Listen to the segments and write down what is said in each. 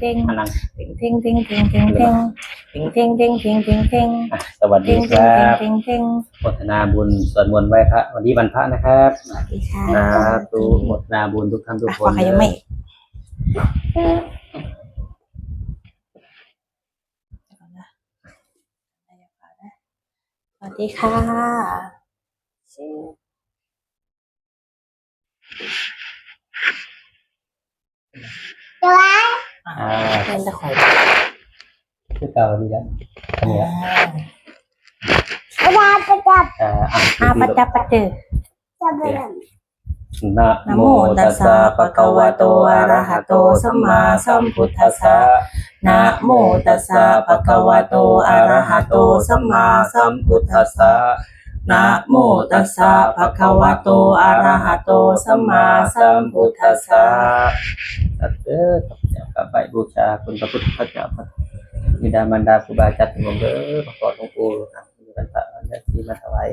เท่งอันนั้นเท่งเท่งเท่งเท่งเท่งเท่งเท่งเท่งเท่งเท่งเท่งเท่งอะสวัสดีเท่งคเท่งรับเท่งเท่งโมทนาบุญสวดมนต์ไหว้พระวันนี้วันพระนะครับสวัสดีค่ะสาธุโมทนาบุญทุกท่านทุกอะคพอนใครยังไม่สวัสดีค่ะชื่อ อ่าเป็นตะขอยคือเก่าดีแล้วอันนี้อ่าละอ่าอะอาปัจจปัจเจนะนะโมตัสสะภะคะวะโตอะระหะโตสัมมาสัมพุทธัสสะนะโมตัสสะภะคะวะโตอะระหะโตสัมมาสัมพุทธัสสะนะโมตัสสะภะคะวะโตอะระหะโตสัมมาสัมพุทธัสสะ สัตว์เด้อ ไหว้บูชาคุณพระพุทธเจ้าพระบิดามารดาครูบาอาจารย์ทั้งหมเด้อประกอบหลวงปู่ครับมีกันพระอันที่มาถวาย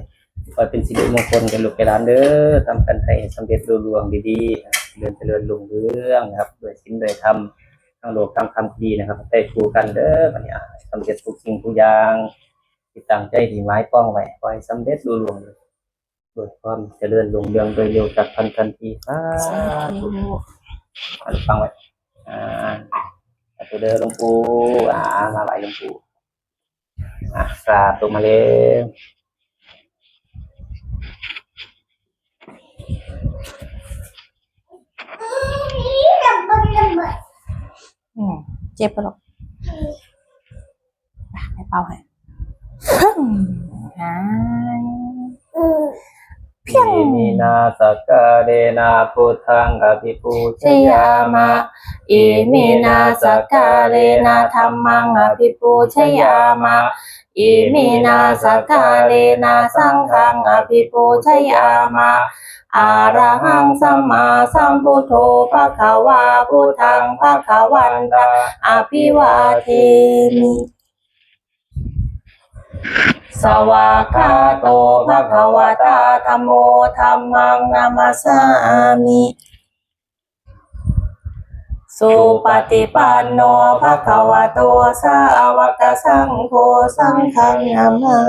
ขอเป็นสิริมงคลแก่ลูกแก่หลานเด้อทำกันให้สำเร็จรุ่งเรืองดีๆเดินเจริญรุ่งเรืองครับด้วยศีลด้วยธรรมทั้งโลกทั้งธรรมดีนะครับได้ถูกกันเด้อบัดนี้สำเร็จทุกสิ่งทุกอย่างที่ตั้งใจที่ไม้ป้องไว้ขอให้สำเร็จรุ่งเรืองด้วยความเจริญรุ่งเรืองโดยเร็วจากพันทันทีสาสาธุธุเอาฟังไว้ อ่าสาธุเด้อหลวงปู่อ่ามาไหวหลวงปู่อะกราบลงมาเลยอืมเจ็บปะหรอกไปให้เป่าให้หายเพียงอิมินาสกกะเดนาพุทธังอภิปูชยามามะอิมินาสกกาเลนะธรรมังอภิปูชยามะอิมินาสกกาเลนะสังฆังอภิปูชยามะอาระหังสัมมาสัมพุทโธภะคะวาพุทธังภะคะวันตังอภิวาเทมิ สวากาโตภะคะวะตาธัมโมธัมมังนามัสามิสุปฏิปันโนภะคะวะโตสาวกสังโฆสังฆังนามา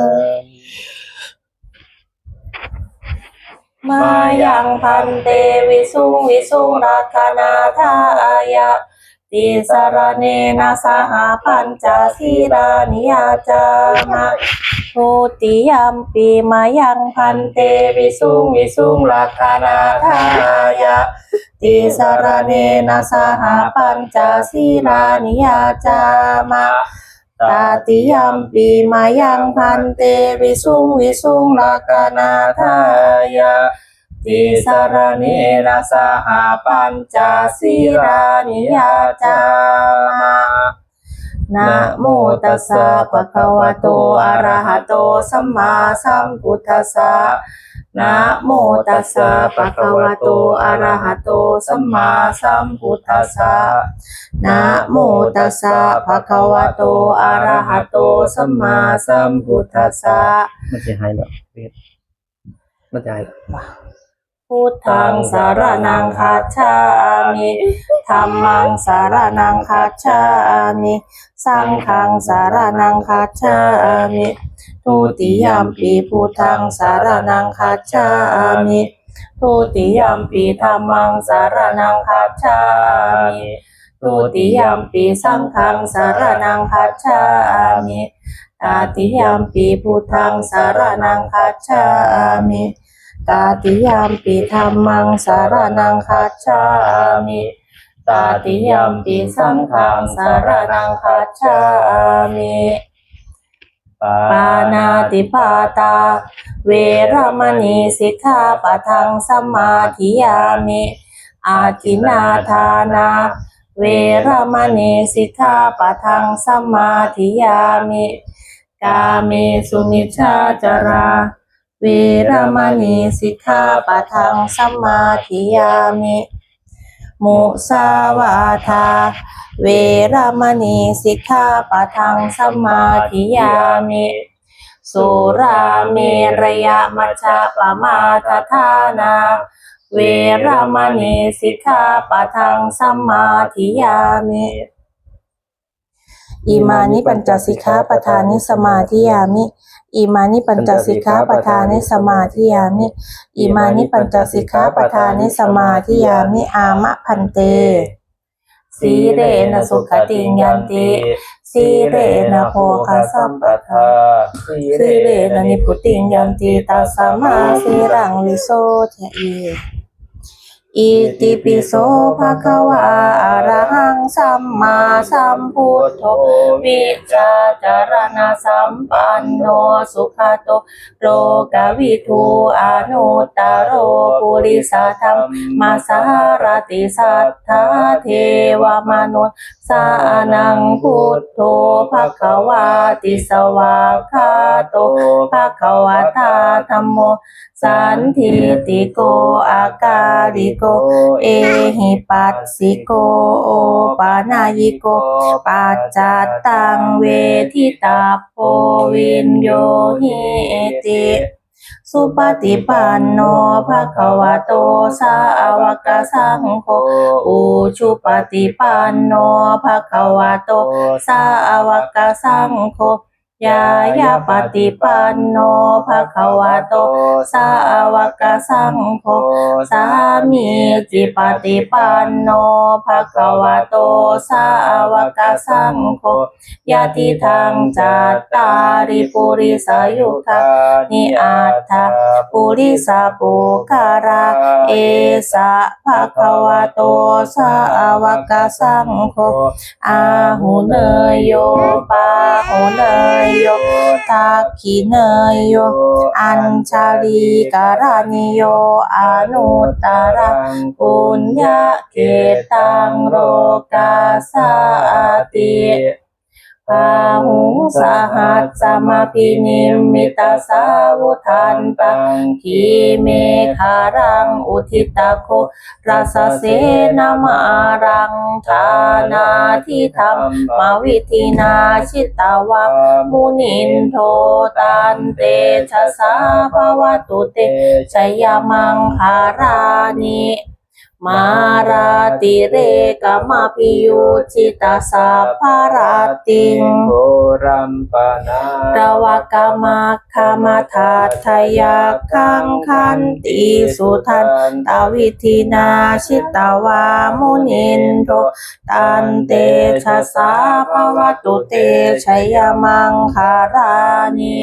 มายังพันเตวิสุงวิสุงรักนาทายะ ติสรเนนะสหปัญจศีรานิยาจามะทุติยมปีมายังพันเตวิสุงวิสุงลักขณาทายะติสรเนนะสหปัญจศีรานิยาจามะตาติยมปีมายังพันเตวิสุงวิสุงลักขณาทายะ ติสรเนนะสหปัญจศีรานิยาจามะนะโมตัสสะภะคะวะโตอะระหะโตสัมมาสัมพุทธัสสะนะโมตัสสะภะคะวะโตอะระหะโตสัมมาสัมพุทธัสสะนะโมตัสสะภะคะวะโตอะระหะโตสัมมาสัมพุทธัสสะมันจะหายแบบเวทมันจะหาย พุทธังสารนังคัจฉามิธัมมังสารนังคัจฉามิสังฆังสารนังคัจฉามิทุติยมปีพุทธังสารนังคัจฉามิทุติยมปีธัมมังสารนังคัจฉามิทุติยมปีสังฆังสารนังคัจฉามิตาติยมปีพุทธังสารนังคัจฉามิ ตาติยมปีธัมมังสารนังคัจฉามิตาติยมปิสังฆังสารนังคัจฉามิปานาติปาตา เวรมณีสิกขาปะทังสมาธิยามิอาทินนาทานา เวรมณีสิกขาปะทังสมาธิยามิ กาเมสุมิชาจารา เวรมณีสิกขาปะทังสมาธิยามิมุสาวาทา เวรมณีสิกขาปะทังสมาธิยามิสุราเมรยมัชฌะปมาทฐานา เวรมณีสิกขาปะทังสมาธิยามิ อิมานิปัญจสิกขาปทานิสมาธิยามิ อิมานิปัญจสิกขาปทานิสมาธิยามิ อิมานิปัญจสิกขาปทานิสมาธิยามิอามะพันเต สีเรนะสุขติยันติสีเรนะโภคสัมปทาสีเรนะนิพุติยันติตัสมาสีรังวิโสเทอี อิติปิโสภะคะวะอะระหังสัมมาสัมพุทโธวิชาจารณะสัมปันโนสุขโตโลกวิทูอนุตตโรปุริสธรรมมาสารติสัทธาเทวมนุษย์สานังพุทโธภะคะวาติสวากขาโตภะคะวะตาธัมโมสันทิติโกอาการิโกเอหิปัสสิโกโอปานายิโกปัจจัตตังเวทิตาโพวินโยหิติสุปฏิปันโนภะคะวะโตสาวกสังโฆอุชุปฏิปันโนภะคะวะโตสาวกสังโฆ ยายาปฏิปันโนภะคะวะโต สาวกสังโฆ สามีจิปฏิปันโนภะคะวะโต สาวกสังโฆยะติทางจัตตาริปุริสายุคานิอัตถะปุริสาปุคาราเอสะภะคะวะโต สาวกสังโฆ อาหุเนยโยปาหุเนยโยทักขิเนยโย อัญชาลีการานิโย อนุตตรังปุญญาเกตังโลกาสาติ ปาหุงสหัสสมาปินิมมิตาสาวุทันตังคีเมคารังอุทิตาโคราสเสนามารังทานาทิธรรมมาวิธินาชิตาวามุนินโทตันเตชะสาภวตุเตชยมังคารานิ มาราติเรกมาปิยุจิตาสาภาราติงโบรัมปนาระวกามาคามาทาทยาคังคันติสุทันตาวิธีนาชิตาวามุนินโทตันเตชะสาภวตุเตชยมังคารานิ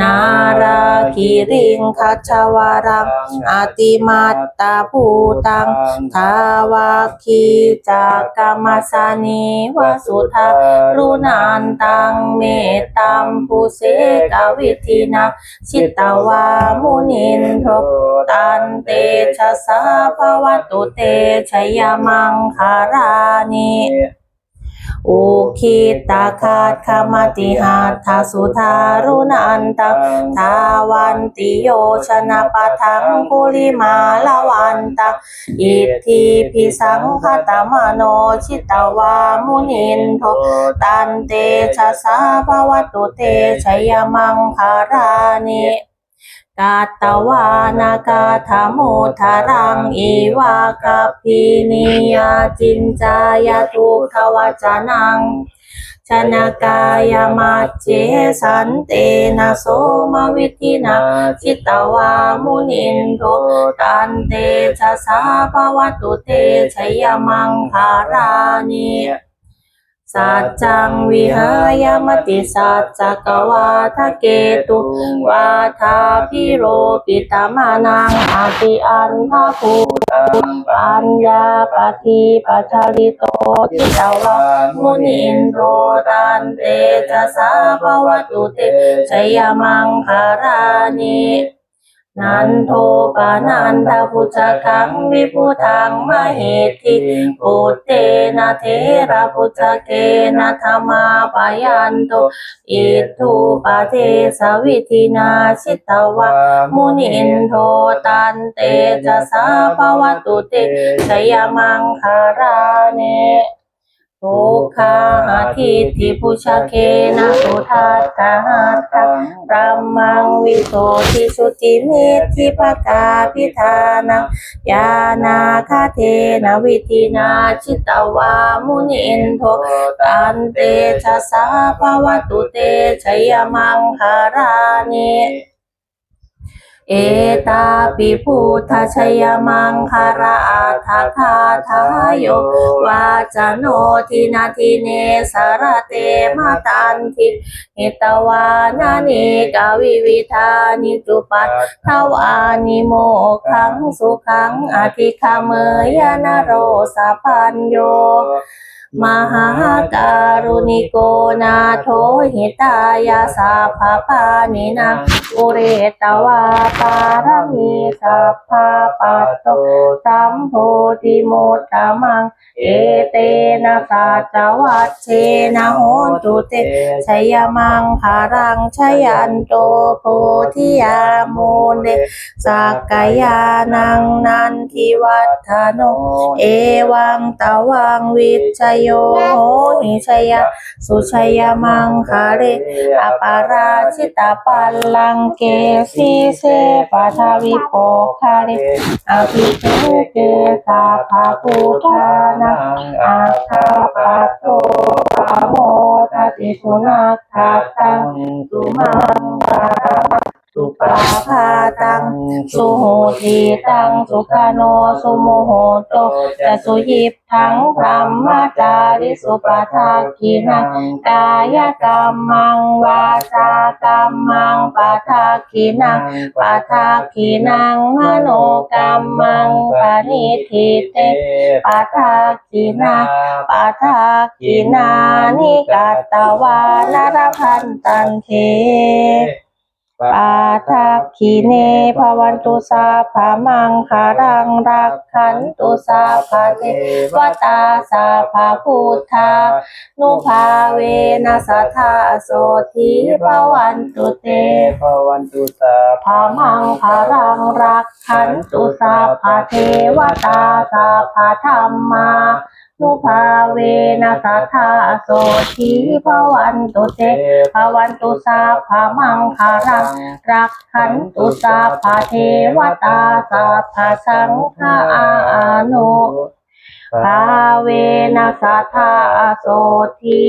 นาราคิริงคัจวารังอาติมัตตาภูตังทาวาคีจากกรรมสานีวสุธารุนันตังเมตตัมปุเสกวิธินาชิตาวามุนินโทตันเตชะสาภวตุเตชยมังคารานิ อุคิตาคาตคามติหาทาสุธารุนันตังทาวันติโยชนะปะทังกุลิมาลาวันตาอิทธิพิสังคตมโนชิตวามุนินโทตันเตชะสาภวตุเตชยมังคารานิ กาตวานากาธโมทารังอีวากาพินิยาจินจายทุกขวจนังชนกายมัจเจสันเตนะโสมวิธินาจิตตวามุนินโทตันเตชะสาภวตุเตชยมังคารานิ สัจจังวิหายมติสัจจกวาทะเกตุวาทาพิโรปิตามานังอาติอันทาภูตังปัญญาปฏิปัจจาริโตทิตวามุนินโทตันเตชะสาภวตุเตชยมังคารานิ นันโทปานันทพุจกังวิพุทังมหิทธิปุตเตนะเทระพุจเกนะธรรมาปายันโตอิทุปะเทสวิธินาชิตวะมุนินโทตันเตชะสาภวตุเตชยมังคารานิ ทุกขาหาทิฏฐิปุชเคนะสุทัสสะหัตถะพระมังวิโสทิสุจิมิทิปกาพิธานังยานาคาเทนะวิธินาชิตวามุนินโทตันเตชะสาภวตุเตชยมังคารานิ เอตาปิพุทธชยมังคาราอาทาคาทายโยวาจโนทินาทิเนสารเตมาตันทิหิตวานานิกาวิวิธานิจุปัตทวานิโมขังสุขังอธิคาเมยนโรสะพันโย มหาการุณิโกนาโทหิตายาสาภาปานินาอุเรตวาปารมีสัพพาปัตโตสัมโพธิโมตตมัง เอเตนะสัจวัชเชนะโหนตุเตชยมังคารังชยันโตโพธิยามูเนสักกายานังนันทิวัฒโน เอวังตวังวิชยโยโหหิชยะสุชยมังคาเรอปาราชิตาปัลลังเกสีเสปะทาวิโปคาเรอภิเทเกสาภาปุทานาอาคาปัตโตปะโมทติสุนัขาตังสุมังคาาพาตัง สุโหทีตัง สุขโน สุโมโหโตจะสุยิบทังพรหมจาริสุปทาคีนังกายกรรมังวาจากรรมังปะทาคีนังปะทาคีนังมโนกรรมังปานิทิเตปะทาคีนาปะทาคีนานิกัตตวานรพันตันเท ปาทักขีเนภวันตุสาภามังคารังรักขันตุสาภาเทวตาสาภาพุทธานุภาเวนัสธาโสทีภวันตุเตภวันตุสาภามังคารังรักขันตุสาภาเทวตาสาภาธรรมานุภาเวนัสธาโสทีภวันตุเตภวันตุสาภามังคารังรักขันตุสาภาเทวตาสาภาสังฆาอานุภาเวนัสธาโสที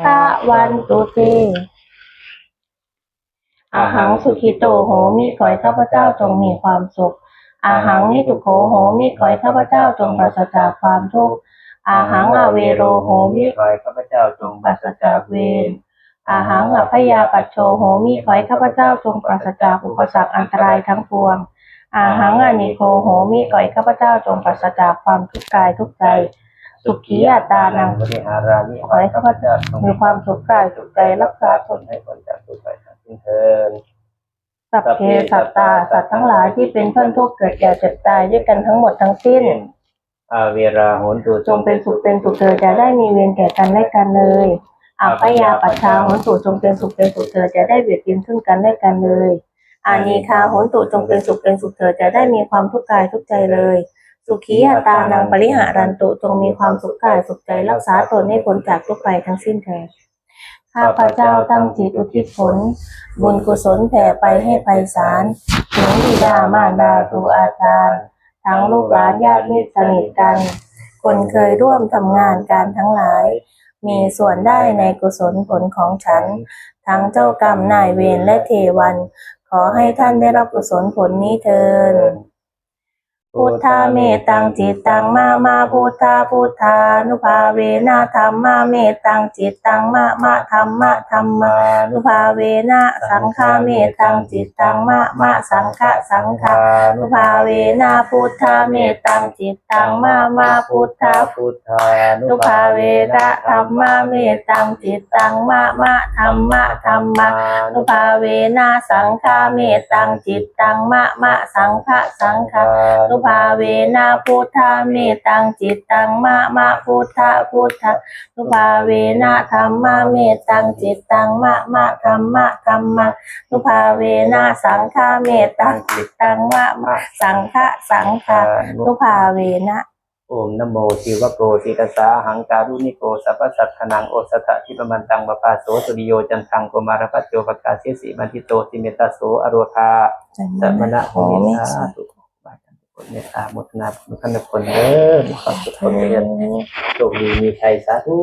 ภาวันตุเตอาหังสุขิโตโหมิขอให้ข้าพเจ้าจงมีความสุขอาหังนิทุโขโหมิขอให้ข้าพเจ้าจงปราศจากความทุกข์อาหังอาเวโรโหมิขอให้ข้าพเจ้าจงปราศจากเวร อาหังอภยาปัจโชโหมิขอให้ข้าพเจ้าจงปราศจากอุปสรรคอันตรายทั้งปวง อาหังอนิโคโหมิขอให้ข้าพเจ้าจงปราศจากความทุกข์กายทุกใจ สุขีอัตานังขอให้ข้าพเจ้ามีความสุขกายสุขใจรักษาตนให้คนจากทุกข์ไปทั้งสิ้นเทินสัพเพสัตตาสัตว์ทั้งหลายที่เป็นเพื่อนทุกข์เกิดแก่เจ็บตายด้วยกันทั้งหมดทั้งสิ้นอาเวราโหนตุจงเป็นสุขเป็นสุขเธอจะได้มีเวรแก่กันและกันเลย อาพยาปัชชาโหนตุจงเป็นสุขเป็นสุขเธอจะได้เบียดเบียนซึ่งกันและกันเลยอานีคาโหนตุจงเป็นสุขเป็นสุขเธอจะได้มีความทุกข์กายทุกข์ใจเลย สุขีอัตานังปริหารันตุจงมีความสุขกายสุขใจรักษาตนให้พ้นจากทุกภัยทั้งสิ้นเถิดข้าพเจ้าตั้งจิตอุทิศผล บุญกุศลแผ่ไปให้ไพศาลถึงบิดามารดาครูอาจารย์ทั้งลูกหลานญาติมิตรสนิทกัน คนเคยร่วมทำงานการทั้งหลาย มีส่วนได้ในกุศลผลของฉัน ทั้งเจ้ากรรมนายเวรและเทวัน ขอให้ท่านได้รับกุศลผลนี้เทิน พุทธาเมตังจิตตังมามาพุทธาพุทธานุภาเวนะธรรมาเมตังจิตตังมะมะธรรมะธรรมานุภาเวนะสังฆาเมตังจิตตังมะมะสังฆะสังฆานุภาเวนะพุทธาเมตังจิตตังมามาพุทธาพุทธานุภาเวนะธรรมาเมตังจิตตังมะมะธรรมะธรรมานุภาเวนะสังฆาเมตังจิตตังมะมะสังฆะสังฆานุภาเวนะพุทธาเมตังจิตตังมะมะพุทธะพุทธะนุภาเวนะธรรมะเมตังจิตตังมะมะธรรมะธรรมะนุภาเวนะสังฆาเมตังจิตตังมะมะสังฆะสังฆะนุภาเวนะโอมนโมสิวโกสิกสาหังการุณิโกสัพพสัทธนังโอสัทธทิปมันตังปปาโสสุริโยจันทังโกมารพัจโยปกาเสสีมันติโตติเมตโสอโรธาสัมมณะโหมิสาตุ คนเนี่ยอาหมดนาบุญกันทุกคนเด้อขอบคุณคนเรียนโชคดีมีชัยสาธุ